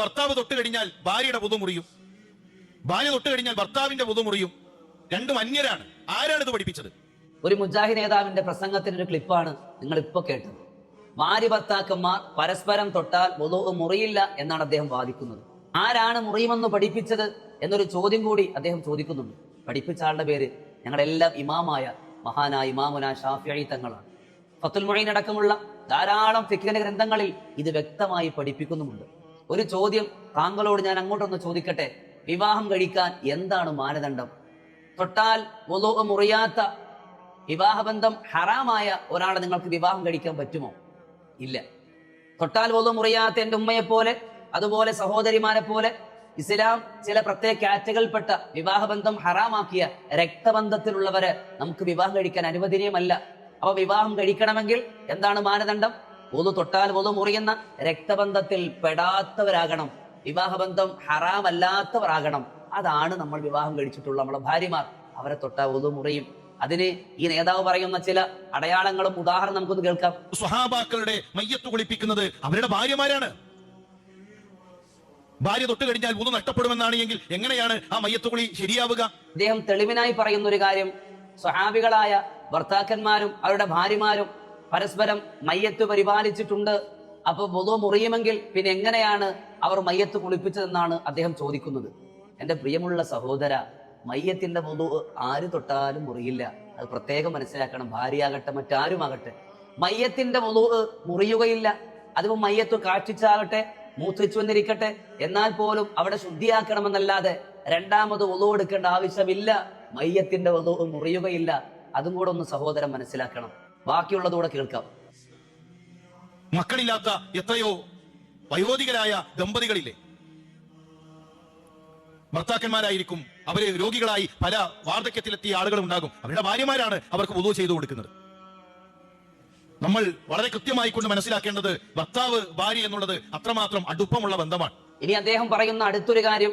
ഭർത്താവ് തൊട്ട് കഴിഞ്ഞാൽ ഭാര്യയുടെ പുതു മുറിയും. ഭാര്യ തൊട്ട് കഴിഞ്ഞാൽ ഭർത്താവിന്റെ പുതു മുറിയും. രണ്ടും അന്യരാണ്. ആരാണ് ഇത് പഠിപ്പിച്ചത്? ഒരു മുജാഹിദ് നേതാവിന്റെ പ്രസംഗത്തിന്റെ ഒരു ക്ലിപ്പാണ് നിങ്ങൾ ഇപ്പൊ കേട്ടത്. ഭാര്യ ഭർത്താക്കന്മാർ പരസ്പരം തൊട്ടാൽ വധു മുറിയില്ല എന്നാണ് അദ്ദേഹം വാദിക്കുന്നത്. ആരാണ് മുറിയുമെന്ന് പഠിപ്പിച്ചത് എന്നൊരു ചോദ്യം കൂടി അദ്ദേഹം ചോദിക്കുന്നുണ്ട്. പഠിപ്പിച്ച ആളുടെ പേര് ഞങ്ങളെല്ലാം ഇമാമായ മഹാനായ ഇമാമുന ഷാഫി തങ്ങളാണ്. ഫത്തുൽ മൊഴീൻ അടക്കമുള്ള ധാരാളം ഫിക്കന ഗ്രന്ഥങ്ങളിൽ ഇത് വ്യക്തമായി പഠിപ്പിക്കുന്നുമുണ്ട്. ഒരു ചോദ്യം താങ്കളോട് ഞാൻ അങ്ങോട്ടൊന്ന് ചോദിക്കട്ടെ? വിവാഹം കഴിക്കാൻ എന്താണ് മാനദണ്ഡം? തൊട്ടാൽ വധു മുറിയാത്ത വിവാഹബന്ധം ഹറാമായ ഒരാളെ നിങ്ങൾക്ക് വിവാഹം കഴിക്കാൻ പറ്റുമോ? ഇല്ല. തൊട്ടാൽ പോലും മുറിയാത്ത എന്റെ ഉമ്മയെ പോലെ അതുപോലെ സഹോദരിമാരെ പോലെ ഇസ്ലാം ചില പ്രത്യേക കാറ്റകളിൽപ്പെട്ട വിവാഹബന്ധം ഹറാമാക്കിയ രക്തബന്ധത്തിലുള്ളവരെ നമുക്ക് വിവാഹം കഴിക്കാൻ അനുവദനീയമല്ല. അപ്പൊ വിവാഹം കഴിക്കണമെങ്കിൽ എന്താണ് മാനദണ്ഡം? ഒതു തൊട്ടാൽ ഒതു മുറിയുന്ന രക്തബന്ധത്തിൽ പെടാത്തവരാകണം. വിവാഹബന്ധം ഹറാമല്ലാത്തവരാകണം. അതാണ് നമ്മൾ വിവാഹം കഴിച്ചിട്ടുള്ള നമ്മളെ ഭാര്യമാർ. അവരെ തൊട്ടാൽ ഒതു മുറിയും. അതിന് ഈ നേതാവ് പറയുന്ന ചില അടയാളങ്ങളും ഉദാഹരണം നമുക്കൊന്ന് കേൾക്കാം. സ്വഹാബാക്കളുടെ മയ്യത്ത് കുളിപ്പിക്കുന്നത് അവരുടെ ഭാര്യമാരാണ്. ഭാര്യ തൊട്ട് കഴിഞ്ഞാൽ പുതു നഷ്ടപ്പെടുമെന്നാണ് എങ്കിൽ എങ്ങനെയാണ് ആ മയ്യത്ത് കുളി ശരിയാവുക? അദ്ദേഹം തെളിവിനായി പറയുന്ന ഒരു കാര്യം. സ്വഹാബികളായ ഭർത്താക്കന്മാരും അവരുടെ ഭാര്യമാരും പരസ്പരം മയ്യത്ത് പരിപാലിച്ചിട്ടുണ്ട്. അപ്പൊ വധു മുറിയുമെങ്കിൽ പിന്നെ എങ്ങനെയാണ് അവർ മയ്യത്ത് കുളിപ്പിച്ചതെന്നാണ് അദ്ദേഹം ചോദിക്കുന്നത്. എന്റെ പ്രിയമുള്ള സഹോദര മയ്യത്തിന്റെ വധു ആര് തൊട്ടാലും മുറിയില്ല. അത് പ്രത്യേകം മനസ്സിലാക്കണം. ഭാര്യയാകട്ടെ മറ്റാരുമാകട്ടെ. മയ്യത്തിന്റെ വധു മുറിയുകയില്ല. അതിപ്പോ മയ്യത്ത് കാഴ്ചിച്ചാകട്ടെ മൂത്രിച്ചു വന്നിരിക്കട്ടെ. എന്നാൽ പോലും അവിടെ ശുദ്ധിയാക്കണമെന്നല്ലാതെ രണ്ടാമത് ഒതു എടുക്കേണ്ട ആവശ്യമില്ല. മയ്യത്തിന്റെ ഒതു മുറിയുകയില്ല. അതും കൂടെ ഒന്ന് സഹോദരൻ മനസ്സിലാക്കണം. ബാക്കിയുള്ളതുകൂടെ കേൾക്കാം. മക്കളില്ലാത്ത എത്രയോ വയോധികരായ ദമ്പതികളില്ലേ? ഭർത്താക്കന്മാരായിരിക്കും അവരെ രോഗികളായി പല വാർദ്ധക്യത്തിലെത്തിയ ആളുകൾ ഉണ്ടാകും അവരുടെ ഭാര്യമാരാണ് അവർക്ക് പൊതു ചെയ്തു കൊടുക്കുന്നത്. നമ്മൾ വളരെ കൃത്യമായി കൊണ്ട് മനസ്സിലാക്കേണ്ടത് ഭർത്താവ് ഭാര്യ എന്നുള്ളത് അത്രമാത്രം അടുപ്പമുള്ള ബന്ധമാണ്. ഇനി അദ്ദേഹം പറയുന്ന അടുത്തൊരു കാര്യം.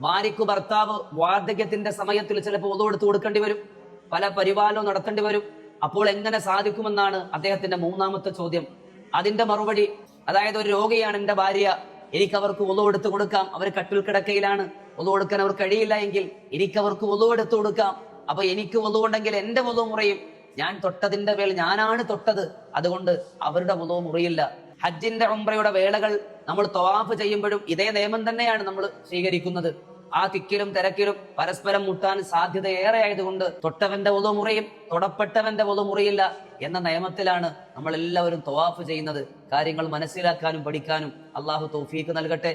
ഭാര്യക്ക് ഭർത്താവ് വാർദ്ധക്യത്തിന്റെ സമയത്തിൽ ചിലപ്പോൾ ഒതു കൊടുക്കേണ്ടി വരും. പല പരിപാലനവും നടത്തേണ്ടി വരും. അപ്പോൾ എങ്ങനെ സാധിക്കുമെന്നാണ് അദ്ദേഹത്തിന്റെ മൂന്നാമത്തെ ചോദ്യം. അതിന്റെ മറുപടി അതായത് ഒരു രോഗിയാണ് എന്റെ ഭാര്യ. എനിക്ക് അവർക്ക് ഒതു എടുത്തു കൊടുക്കാം. അവർ കട്ടിൽ കിടക്കയിലാണ്. ഒതു കൊടുക്കാൻ അവർ കഴിയില്ല എങ്കിൽ എനിക്ക് അവർക്ക് ഒതു എടുത്തു കൊടുക്കാം. അപ്പൊ എനിക്ക് ഒതു ഉണ്ടെങ്കിൽ ഒതു മുറയും. ഞാൻ തൊട്ടതിന്റെ പേരിൽ ഞാനാണ് തൊട്ടത്. അതുകൊണ്ട് അവരുടെ ഒതു മുറിയില്ല. ഹജ്ജിന്റെ ഉംറയുടെ വേളകൾ നമ്മൾ തവാഫ് ചെയ്യുമ്പോഴും ഇതേ നിയമം തന്നെയാണ് നമ്മൾ സ്വീകരിക്കുന്നത്. ആ തിക്കിലും തിരക്കിലും പരസ്പരം മുട്ടാൻ സാധ്യത ഏറെ ആയതുകൊണ്ട് തൊട്ടവന്റെ ഉതമുറയും മുറിയും തൊടപ്പെട്ടവന്റെ ഉതമുറയില്ല എന്ന നിയമത്തിലാണ് നമ്മൾ എല്ലാവരും തവാഫ് ചെയ്യുന്നത്. കാര്യങ്ങൾ മനസ്സിലാക്കാനും പഠിക്കാനും അള്ളാഹു തൗഫീക്ക് നൽകട്ടെ.